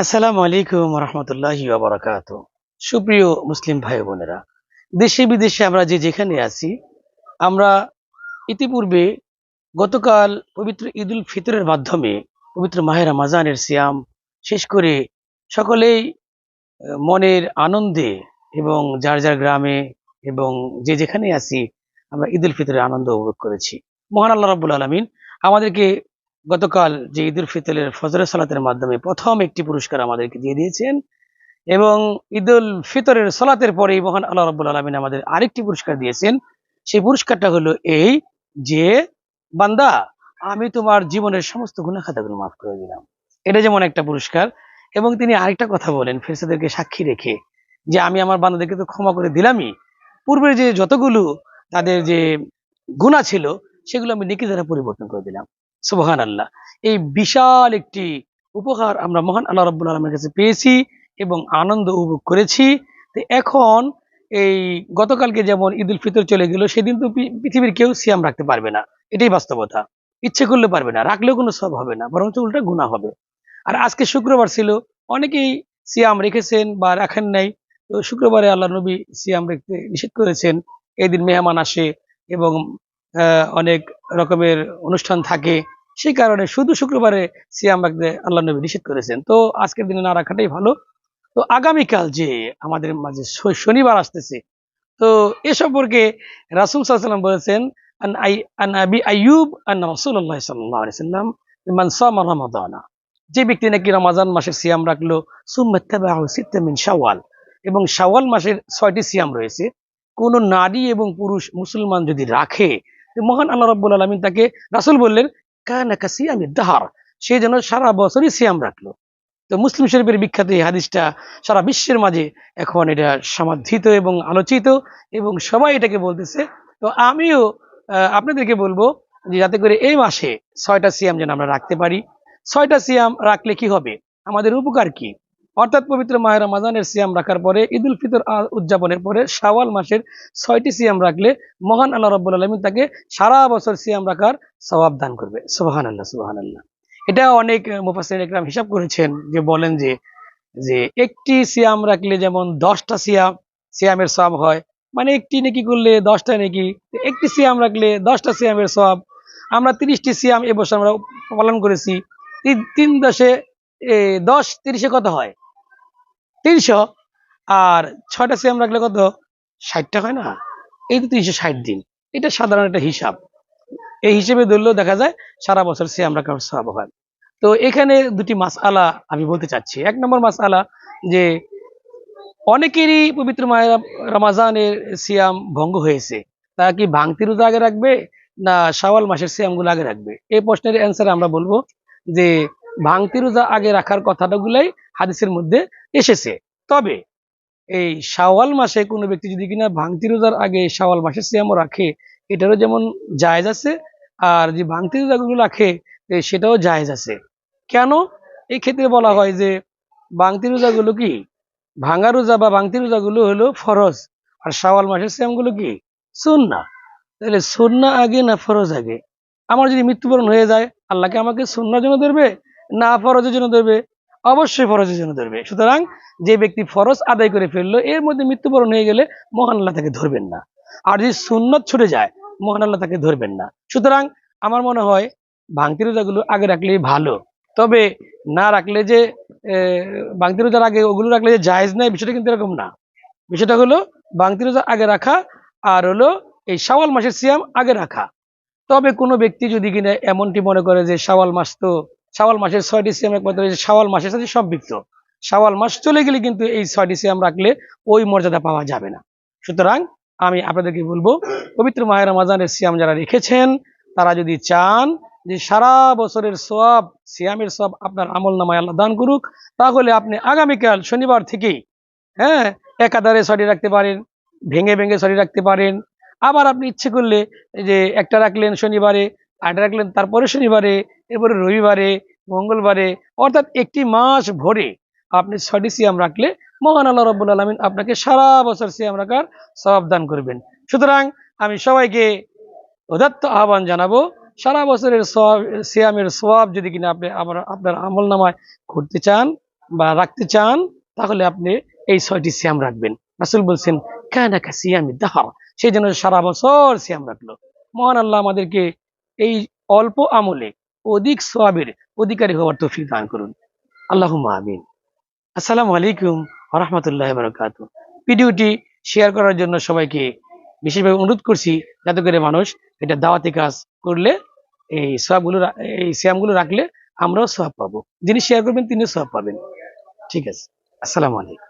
আসসালামু আলাইকুম রহমতুল্লাহি বারাকাত সুপ্রিয় মুসলিম ভাই বোনেরা, দেশে বিদেশে আমরা যে যেখানে আছি, আমরা ইতিপূর্বে গতকাল পবিত্র ঈদুল ফিতরের মাধ্যমে, পবিত্র মাহের রমাজানের সিয়াম শেষ করে সকলেই মনের আনন্দে এবং যার যার গ্রামে এবং যে যেখানে আছি, আমরা ঈদুল ফিতরের আনন্দ উপভোগ করেছি। মহান আল্লাহ রাব্বুল আলমিন আমাদেরকে গতকাল যে ঈদুল ফিতরের ফজরের সালাতের মাধ্যমে প্রথম একটি পুরস্কার আমাদেরকে দিয়ে দিয়েছেন এবং ঈদুল ফিতরের সালাতের পরেই মহান আল্লাহ রাব্বুল আলমিন আমাদের আরেকটি পুরস্কার দিয়েছেন। সেই পুরস্কারটা হলো এই যে, বান্দা, আমি তোমার জীবনের সমস্ত গুণা খাতাগুলো মাফ করে দিলাম। এটা যেমন একটা পুরস্কার এবং তিনি আরেকটা কথা বলেন, ফেরেশতাদেরকে সাক্ষী রেখে যে, আমি আমার বান্দাদেরকে তো ক্ষমা করে দিলামই। পূর্বের যে যতগুলো তাদের যে গুণা ছিল, সেগুলো আমি নেকি দ্বারা পরিবর্তন করে দিলাম। সুবহান আল্লাহ এই বিশাল একটি উপহার আমরা মহান আল্লাহ রব্বুল আলমের কাছে পেয়েছি এবং আনন্দ উপভোগ করেছি। তো এখন এই গতকালকে যেমন ঈদুল ফিতর চলে গেল, সেদিন তো পৃথিবীর কেউ সিয়াম রাখতে পারবে না। এটাই বাস্তবতা। ইচ্ছে করলে পারবে না, রাখলেও কোনো সব হবে না, বরঞ্চ উল্টা গুণা হবে। আর আজকে শুক্রবার ছিল, অনেকেই সিয়াম রেখেছেন বা রাখেন নাই। তো শুক্রবারে আল্লাহ নবী সিয়াম রাখতে নিষেধ করেছেন এই দিন মেহমান আসে এবং অনেক রকমের অনুষ্ঠান থাকে, সেই কারণে শুধু শুক্রবারে সিয়াম রাখতে আল্লাহ নবী নিষেধ করেছেন। তো আজকের দিনে না রাখাটাই ভালো। তো আগামীকাল যে আমাদের মাঝে শনিবার আসতেছে, তো এ সম্পর্কে রাসুল সাল্লাম বলেছেন যে ব্যক্তি নাকি রমাজান মাসের সিয়াম রাখল, সুম্মা তাবাহু সিত্তা মিন শাওয়াল। এবং শাওয়াল মাসের ছয়টি সিয়াম রয়েছে, কোন নারী এবং পুরুষ মুসলমান যদি রাখে মহান আল্লাহ রাব্বুল আলামিন তাকে রাসূল বললেন, কানা কাসিয়ামি দাহার সে যেন সারা বছরই সিয়াম রাখল। তো মুসলিম শরীফের বিখ্যাত এই হাদিসটা সারা বিশ্বের মাঝে এখন এটা সমাধিত এবং আলোচিত এবং সবাই এটাকে বলতেছে। তো আমিও আপনাদেরকে বলব যে যাতে করে এই মাসে ছয়টা সিয়াম যেন আমরা রাখতে পারি। ছয়টা সিয়াম রাখলে কি হবে? আমাদের উপকার কি? অর্থাৎ পবিত্র মাহের রমাজানের সিয়াম রাখার পরে ঈদুল ফিতর উদযাপনের পরে শাওয়াল মাসের ছয়টি সিয়াম রাখলে মহান আল্লাহ রব্বুল আলমিন তাকে সারা বছর সিয়াম রাখার সওয়াব দান করবে। সুবাহান আল্লাহ সুবাহান আল্লাহ এটা অনেক মুফাসির একরাম হিসাব করেছেন যে বলেন যে যে একটি সিয়াম রাখলে যেমন দশটা সিয়াম সিয়ামের সব হয় মানে একটি নেকি করলে দশটা নেকি একটি সিয়াম রাখলে দশটা সিয়ামের সব আমরা তিরিশটি সিয়াম এবছর আমরা পালন করেছি। তিন দশে দশ তিরিশে কত হয়? তিনশো। আর ছয়টা সিয়াম রাখলে কত? ষাটটা হয় না? এই তো তিনশো ষাট দিন। এটা সাধারণ একটা হিসাব। এই হিসেবে ধরলেও দেখা যায় সারা বছর সিয়াম রাখার সব হয় তো এখানে দুটি মাস আলা আমি বলতে চাচ্ছি। এক নম্বর মাস আলা যে অনেকেরই পবিত্র রমাজানের সিয়াম ভঙ্গ হয়েছে। তারা কি ভাঙতি রোজা আগে রাখবে না শাওয়াল মাসের সিয়ামগুলো আগে রাখবে? এই প্রশ্নের অ্যান্সার আমরা বলব যে ভাঙতি রোজা আগে রাখার কথাটাগুলাই হাদিসের মধ্যে এসেছে। তবে এই শাওয়াল মাসে কোনো ব্যক্তি যদি কিনা ভাঙতি রোজার আগে শাওয়াল মাসের সিয়ামও রাখে, এটারও যেমন জায়েজ আছে, আর যে ভাঙতি রোজাগুলো রাখে সেটাও জায়েজ আছে। কেন? এই ক্ষেত্রে বলা হয় যে ভাঙতি রোজাগুলো কি? ভাঙা রোজা বা ভাঙতি রোজাগুলো হলো ফরজ, আর শাওয়াল মাসের সিয়ামগুলো কি? সুন্না। তাহলে সুন্না আগে না ফরজ আগে? আমার যদি মৃত্যুবরণ হয়ে যায় আল্লাহকে আমাকে সুন্নার জন্য ধরবে? না ফরজের জন্য ধরবে, অবশ্যই ফরজের জন্য ধরবে। সুতরাং যে ব্যক্তি ফরজ আদায় করে ফেলল, এর মধ্যে মৃত্যুবরণ হয়ে গেলে মহান আল্লাহ তাকে ধরবেন না। আর যদি সুন্নত ছুটে যায়, মহান আল্লাহ তাকে ধরবেন না। সুতরাং আমার মনে হয়, ভাঙতি রোজাগুলো আগে রাখলেই ভালো। তবে না রাখলে যে ভাঙতি রোজার আগে ওগুলো রাখলে যে জায়েজ নাই, বিষয়টা কিন্তু এরকম না। বিষয়টা হলো, ভাঙতি রোজা আগে রাখা, আর হলো এই শাওয়াল মাসের সিয়াম আগে রাখা। তবে কোনো ব্যক্তি যদি কিনা এমনটি মনে করে যে শাওয়াল মাস তো শাওয়াল মাসের ছয়টি সিয়াম একমাত্র শাওয়াল মাসের সাথে সম্পৃক্ত শাওয়াল মাস চলে গেলে কিন্তু এই ছয়টি সিয়াম রাখলে ওই মর্যাদা পাওয়া যাবে না। সুতরাং আমি আপনাদেরকে বলব, পবিত্র মায়ের রমাজানের সিয়াম যারা রেখেছেন, তারা যদি চান যে সারা বছরের সব সিয়ামের সব আপনার আমল নামায় আল্লাহ দান করুক, তাহলে আপনি আগামীকাল শনিবার থেকেই হ্যাঁ একাধারে ছয়টি রাখতে পারেন, ভেঙে ভেঙে ছয়টি রাখতে পারেন। আবার আপনি ইচ্ছে করলে যে একটা রাখলেন শনিবারে, আরেকটা রাখলেন তারপরে শনিবারে এরপরে রবিবারে, মঙ্গলবারে, অর্থাৎ একটি মাস ভরে আপনি ছয়টি সিয়াম রাখলে মহান আল্লাহ রব্বুল আলমিন আপনাকে সারা বছর সিয়াম রাখার সবাব দান করবেন। সুতরাং আমি সবাইকে উদাত্ত আহ্বান জানাব, সারা বছরের সওয়াব, সিয়ামের সওয়াব যদি কিনা আপনি আমার, আপনার আমল নামায় করতে চান বা রাখতে চান, তাহলে আপনি এই ছয়টি সিয়াম রাখবেন। রাসুল বলছেন, কেন কানাকা সিয়ামি দাহা সেই জন্য সারা বছর সিয়াম রাখল। মহান আল্লাহ আমাদেরকে এই অল্প আমলে অধিক সোয়াবের অধিকারী হওয়ার তৌফিক দান করুন। আল্লাহ আমিন। আসসালামু আলাইকুম রহমতুল্লাহ বারকাত ভিডিওটি শেয়ার করার জন্য সবাইকে বিশেষভাবে অনুরোধ করছি যাতে করে মানুষ এটা দাওয়াতি কাজ করলে, এই সোয়াবগুলো রা- এই শ্যামগুলো রাখলে আমরাও সোয়াব পাবো। যিনি শেয়ার করবেন তিনিও সোয়াব পাবেন। ঠিক আছে। আসসালামু আলাইকুম।